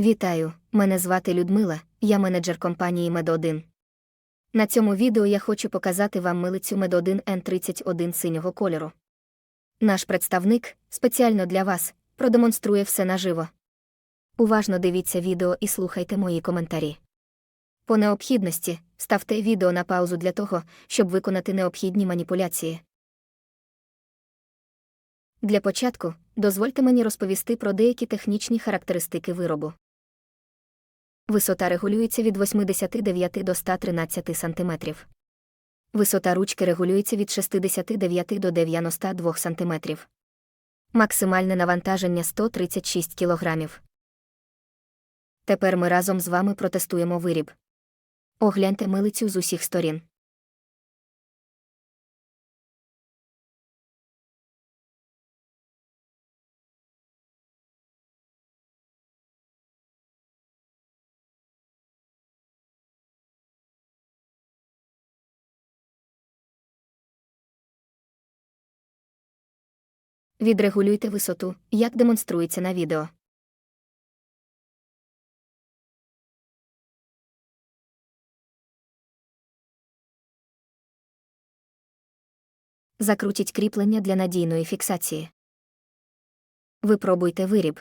Вітаю, мене звати Людмила, я менеджер компанії Мед1. На цьому відео я хочу показати вам милицю Мед1 N31 синього кольору. Наш представник, спеціально для вас, продемонструє все наживо. Уважно дивіться відео і слухайте мої коментарі. По необхідності ставте відео на паузу для того, щоб виконати необхідні маніпуляції. Для початку дозвольте мені розповісти про деякі технічні характеристики виробу. Висота регулюється від 89 до 113 см. Висота ручки регулюється від 69 до 92 см. Максимальне навантаження 136 кг. Тепер ми разом з вами протестуємо виріб. Огляньте милицю з усіх сторін. Відрегулюйте висоту, як демонструється на відео. Закрутіть кріплення для надійної фіксації. Випробуйте виріб.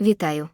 Вітаю.